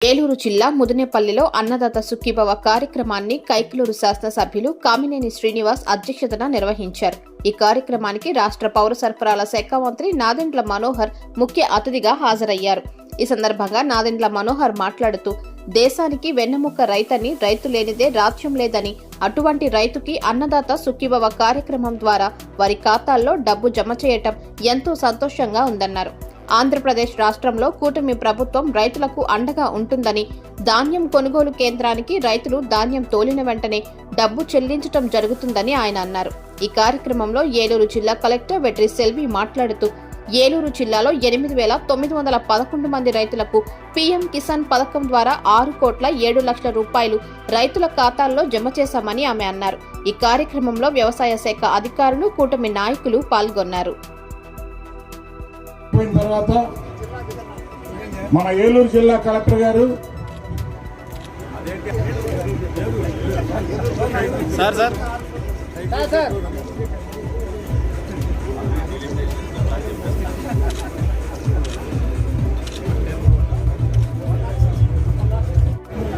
ఏలూరు జిల్లా ముదనేపల్లిలో అన్నదాత సుఖీభవ కార్యక్రమాన్ని కైకలూరు శాసనసభ్యులు కామినేని శ్రీనివాస్ అధ్యక్షతన నిర్వహించారు. ఈ కార్యక్రమానికి రాష్ట్ర పౌర సరఫరాల శాఖ మంత్రి నాదెండ్ల మనోహర్ ముఖ్య అతిథిగా హాజరయ్యారు. ఈ సందర్భంగా నాదెండ్ల మనోహర్ మాట్లాడుతూ దేశానికి వెన్నెముక రైతని రైతు లేనిదే రాజ్యం లేదని అటువంటి రైతుకి అన్నదాత సుఖీభవ కార్యక్రమం ద్వారా వారి ఖాతాల్లో డబ్బు జమ చేయటం ఎంతో సంతోషంగా ఉందన్నారు. ఆంధ్రప్రదేశ్ రాష్ట్రంలో కూటమి ప్రభుత్వం రైతులకు అండగా ఉంటుందని ధాన్యం కొనుగోలు కేంద్రానికి రైతులు ధాన్యం తోలిన వెంటనే డబ్బు చెల్లించటం జరుగుతుందని ఆయన అన్నారు. ఈ కార్యక్రమంలో ఏలూరు జిల్లా కలెక్టర్ వెట్రి సెల్వి మాట్లాడుతూ ఏలూరు జిల్లాలో ఎనిమిది వేల తొమ్మిది వందల పదకొండు మంది రైతులకు పీఎం కిసాన్ పథకం ద్వారా ఆరు కోట్ల ఏడు లక్షల రూపాయలు రైతుల ఖాతాల్లో జమ చేశామని ఆమె అన్నారు. ఈ కార్యక్రమంలో వ్యవసాయ శాఖ అధికారులు కూటమి నాయకులు పాల్గొన్నారు. అయిపోయిన తర్వాత మన ఏలూరు జిల్లా కలెక్టర్ గారు సార్ సార్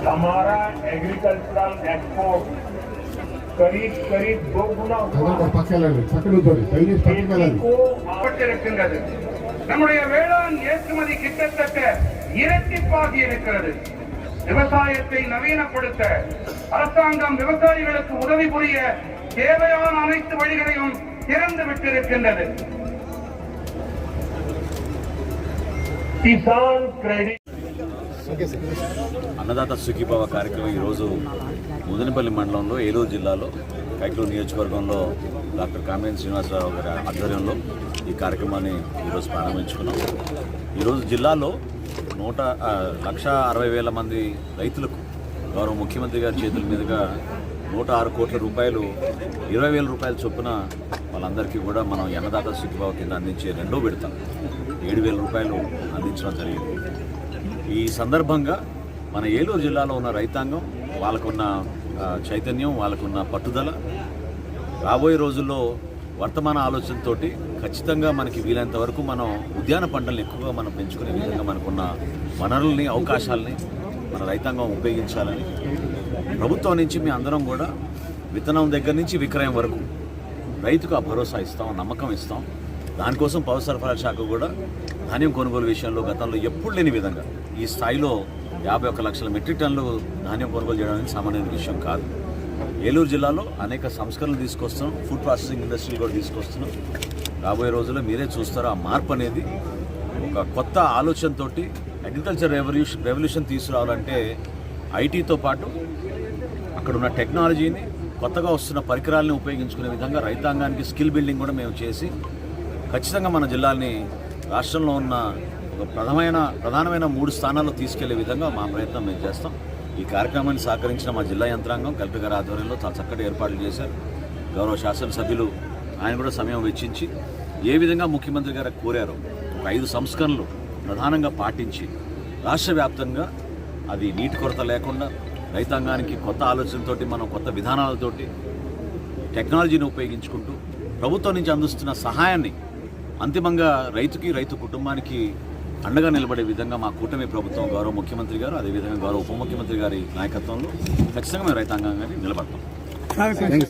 हमारा एग्रीकल्चरल एक्सपोर्ट करीब करीब दो गुना हुआ पक्के लगे पकड़ दो पहले पकड़ लगे को आवश्यक रखेगा நம்முடைய வேளாண் ஏற்றுமதி கிட்டத்தட்ட இரட்டிப்பாகி இருக்கிறது விவசாயத்தை நவீனப்படுத்த அரசாங்கம் விவசாயிகளுக்கு உதவி புரிய தேவையான அனைத்து வழிகளையும் திறந்து விட்டிருக்கின்றது கிசான் கிரெடிட் అన్నదాత సుఖీభావ కార్యక్రమం ఈరోజు ముదనపల్లి మండలంలో ఏలూరు జిల్లాలో కైకలూరు నియోజకవర్గంలో డాక్టర్ కామినేని శ్రీనివాసరావు గారి ఆధ్వర్యంలో ఈ కార్యక్రమాన్ని ఈరోజు ప్రారంభించుకున్నాం. ఈరోజు జిల్లాలో నూట లక్ష అరవై వేల మంది రైతులకు గౌరవ ముఖ్యమంత్రి గారి చేతుల మీదుగా నూట ఆరు కోట్ల రూపాయలు ఇరవై వేల రూపాయల చొప్పున వాళ్ళందరికీ కూడా మనం అన్నదాత సుఖీభావ కింద అందించే రెండో విడత ఏడు వేల రూపాయలు అందించడం జరిగింది. ఈ సందర్భంగా మన ఏలూరు జిల్లాలో ఉన్న రైతాంగం వాళ్ళకున్న చైతన్యం వాళ్ళకున్న పట్టుదల రాబోయే రోజుల్లో వర్తమాన ఆలోచనతోటి ఖచ్చితంగా మనకి వీలైనంత వరకు మనం ఉద్యాన పంటలను ఎక్కువగా మనం పెంచుకునే విధంగా మనకున్న వనరుల్ని అవకాశాలని మన రైతాంగం ఉపయోగించాలని ప్రభుత్వం నుంచి మీ అందరం కూడా విత్తనం దగ్గర నుంచి విక్రయం వరకు రైతుకు ఆ భరోసా ఇస్తాం నమ్మకం ఇస్తాం. దానికోసం పౌర సరఫరా శాఖ కూడా ధాన్యం కొనుగోలు విషయంలో గతంలో ఎప్పుడు లేని విధంగా ఈ స్థాయిలో యాభై ఒక్క లక్షల మెట్రిక్ టన్నులు ధాన్యం కొనుగోలు చేయడానికి సామాన్య విషయం కాదు. ఏలూరు జిల్లాలో అనేక సంస్కరణలు తీసుకొస్తున్నాం. ఫుడ్ ప్రాసెసింగ్ ఇండస్ట్రీ కూడా తీసుకొస్తున్నాం. రాబోయే రోజుల్లో మీరే చూస్తారు ఆ మార్పు అనేది. ఒక కొత్త ఆలోచనతోటి అగ్రికల్చర్ రెవల్యూషన్ రెవల్యూషన్ తీసుకురావాలంటే ఐటీతో పాటు అక్కడ ఉన్న టెక్నాలజీని కొత్తగా వస్తున్న పరికరాలను ఉపయోగించుకునే విధంగా రైతాంగానికి స్కిల్ బిల్డింగ్ కూడా మేము చేసి ఖచ్చితంగా మన జిల్లాని రాష్ట్రంలో ఉన్న ఒక ప్రధానమైన ప్రధానమైన మూడు స్థానాల్లో తీసుకెళ్ళే విధంగా మా ప్రయత్నం మేము చేస్తాం. ఈ కార్యక్రమాన్ని సహకరించిన మా జిల్లా యంత్రాంగం కలెక్టర్ గారి ఆధ్వర్యంలో చాలా చక్కటి ఏర్పాట్లు చేశారు. గౌరవ శాసనసభ్యులు ఆయన కూడా సమయం వెచ్చించి ఏ విధంగా ముఖ్యమంత్రి గారు కోరారో ఒక ఐదు సంస్కరణలు ప్రధానంగా పాటించి రాష్ట్ర వ్యాప్తంగా అది నీటి కొరత లేకుండా రైతాంగానికి కొత్త ఆలోచనతోటి మనం కొత్త విధానాలతోటి టెక్నాలజీని ఉపయోగించుకుంటూ ప్రభుత్వం నుంచి అందిస్తున్న సహాయాన్ని అంతిమంగా రైతుకి రైతు కుటుంబానికి అండగా నిలబడే విధంగా మా కూటమి ప్రభుత్వం గౌరవ ముఖ్యమంత్రి గారు అదేవిధంగా గౌరవ ఉప ముఖ్యమంత్రి గారి నాయకత్వంలో ఖచ్చితంగా మేము రైతాంగాన్ని నిలబడతాం.